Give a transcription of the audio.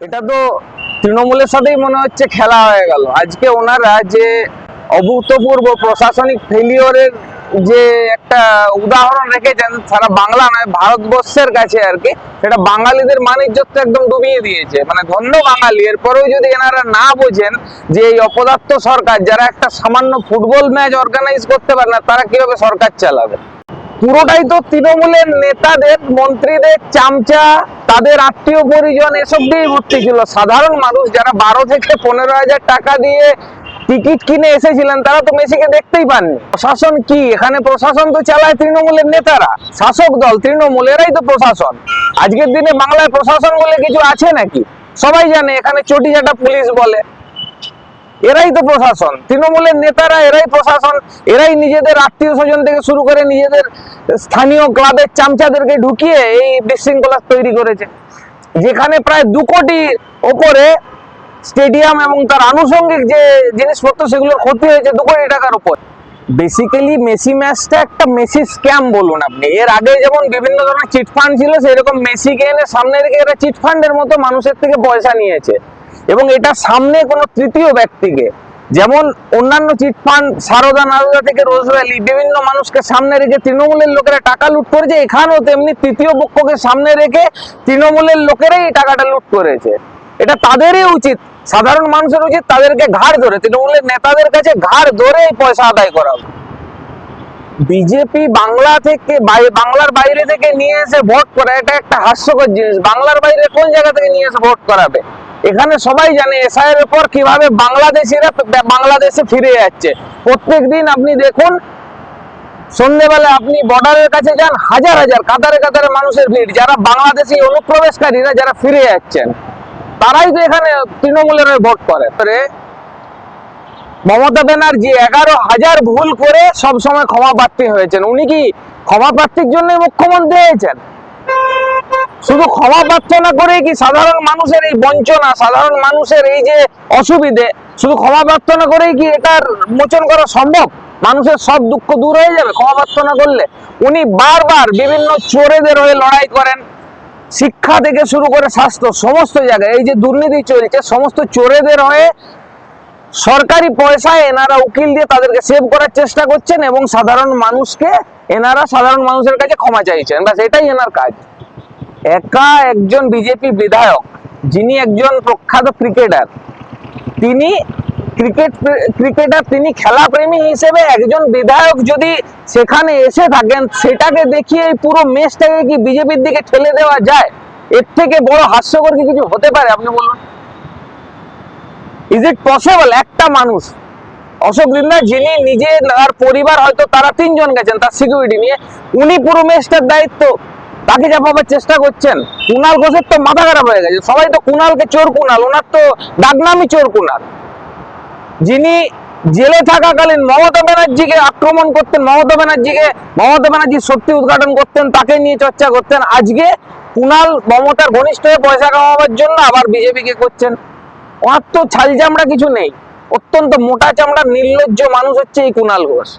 এটা তো তৃণমূলের সাথেই মনে হচ্ছে খেলা হয়ে গেল। আজকে ওনারা যে অভূতপূর্ব প্রশাসনিক ফেলিওরের যে একটা উদাহরণ রেখেছেন, সারা বাংলা নয়, ভারতবর্ষের কাছে আর কি, সেটা বাঙালিদের মানিজ্যত্ব একদম ডুবিয়ে দিয়েছে। মানে ধন্য বাঙালি, এরপরেও যদি এনারা না বোঝেন যে এই অপদার্থ সরকার, যারা একটা সামান্য ফুটবল ম্যাচ অর্গানাইজ করতে পারে না, তারা কীভাবে সরকার চালাবে? পুরোটাই তো তৃণমূলের নেতাদের, মন্ত্রীদের, চামচা, তাদের আত্মীয় পরিজন, এসব দিয়েই ভর্তি ছিল। সাধারণ মানুষ যারা বারো থেকে পনেরো হাজার টাকা দিয়ে টিকিট কিনে এসেছিলেন, তারা তো মেসিকে দেখতেই পাননি। প্রশাসন কি? এখানে প্রশাসন তো চালায় তৃণমূলের নেতারা। শাসক দল তৃণমূল এরাই তো প্রশাসন। আজকের দিনে বাংলায় প্রশাসন বলে কিছু আছে নাকি? সবাই জানে, এখানে চটিচাটা পুলিশ বলে। এরাই তো প্রশাসন। তৃণমূলের নেতারা এরাই প্রশাসন, এরাই নিজেদের আত্মীয় স্বজন থেকে শুরু করে নিজেদের স্থানীয় ক্লাবের চামচাদেরকে ঢুকিয়ে এই বিশৃঙ্খলা তৈরি করেছে। যেখানে প্রায় দু কোটি ওপরে স্টেডিয়াম এবং তার আনুষঙ্গিক যে জিনিসপত্র, সেগুলোর ক্ষতি হয়েছে দু কোটি টাকার উপর। বেসিক্যালি মেসি ম্যাচটা একটা মেসি স্ক্যাম বলুন আপনি। এর আগে যেমন বিভিন্ন ধরনের চিটফান্ড ছিল সেরকম মেসিকে এনে সামনে রেখে এরা চিটফান্ডের মতো মানুষের থেকে পয়সা নিয়েছে। এবং এটা সামনে কোনো তৃতীয় ব্যক্তিকে, যেমন অন্যান্য চিট ফান্ড, সারদা নারদা থেকে রোজ ভ্যালি বিভিন্ন মানুষকে সামনে রেখে তৃণমূলের লোকেরা টাকা লুট করেছে, এখানেও তেমনি তৃতীয় পক্ষকে সামনে রেখে তৃণমূলের লোকেরাই এই টাকাটা লুট করেছে। এটা তাদেরই উচিত, সাধারণ মানুষের উচিত তাদেরকে ঘাড় ধরে, তৃণমূলের নেতাদের কাছে ঘাড় ধরে পয়সা আদায় করা। বিজেপি বাংলা থেকে বাংলার বাইরে থেকে নিয়ে এসে ভোট করা, এটা একটা হাস্যকর জিনিস। বাংলার বাইরে কোন জায়গা থেকে নিয়ে এসে ভোট করাবে? এখানে সবাই জানে এসআইয়ের উপর কীভাবে বাংলাদেশিরা বাংলাদেশে ফিরে যাচ্ছে। প্রত্যেক দিন আপনি দেখুন, সন্ধ্যেবেলা আপনি বর্ডারের কাছে যান, হাজার হাজার, কাতারে কাতারে মানুষের ভিড়। যারা বাংলাদেশি অনুপ্রবেশকারীরা যারা ফিরে যাচ্ছেন, তারাই তো এখানে তৃণমূলের ভোট করে। মমতা ব্যানার্জি এগারো হাজার ভুল করে সবসময় ক্ষমা প্রার্থী হয়েছেন। উনি কি ক্ষমা প্রার্থীর জন্য মুখ্যমন্ত্রী হয়েছেন? শুধু ক্ষমা প্রার্থনা করে কি সাধারণ মানুষের এই বঞ্চনা, সাধারণ মানুষের এই যে অসুবিধে, শুধু ক্ষমা প্রার্থনা করেই কি এটার মোচন করা সম্ভব? মানুষের সব দুঃখ দূর হয়ে যাবে ক্ষমা প্রার্থনা করলে। উনি বারবার বিভিন্ন চোরেদের হয়ে লড়াই করেন, শিক্ষা থেকে শুরু করে স্বাস্থ্য, সমস্ত জায়গায়। এই যে দুর্নীতি চলছে, সমস্ত চোরেদের হয়ে সরকারি পয়সায় এনারা উকিল দিয়ে তাদেরকে সেভ করার চেষ্টা করছেন এবং সাধারণ মানুষকে, এনারা সাধারণ মানুষের কাছে ক্ষমা চাইছেন। ব্যাস, এটাই এনার কাজ। একা একজন বিজেপি বিধায়ক, যিনি একজন প্রখ্যাত ক্রিকেটার, তিনি ক্রিকেট, ক্রিকেটার, তিনি খেলা প্রেমী হিসেবে একজন বিধায়ক যদি সেখানে এসে থাকেন, সেটাকে দেখিয়ে পুরো মেচটাকে কি বিজেপির দিকে ঠেলে দেওয়া যায়? এর থেকে বড় হাস্যকর কি কিছু হতে পারে? আপনি বলুন। ইজ ইট পসিবল একটা মানুষ, অশোক দিন্দা যিনি নিজে আর পরিবার, হয়তো তারা তিনজন গেছেন, তার সিকিউরিটি নিয়ে, উনি পুরো মেসটার দায়িত্ব। তাকে চাপাবার চেষ্টা করছেন, কুনাল ঘোষের তো মাথা খারাপ হয়ে গেছে। সবাই তো কুনালকে চোর কুনাল, ওনার তো ডাকনামই চোর কুনাল। যিনি জেলে থাকাকালীন মমতা ব্যানার্জিকে আক্রমণ করতেন, মমতা ব্যানার্জিকে, মমতা ব্যানার্জি সত্যি উদ্ঘাটন করতেন, তাকে নিয়ে চর্চা করতেন। আজকে কুনাল মমতার ঘনিষ্ঠ হয়ে পয়সা কামাবার জন্য আবার বিজেপিকে করছেন। ওনার তো ছাল চামড়া কিছু নেই। অত্যন্ত মোটা চামড়ার নির্লজ্জ মানুষ হচ্ছে এই কুনাল ঘোষ।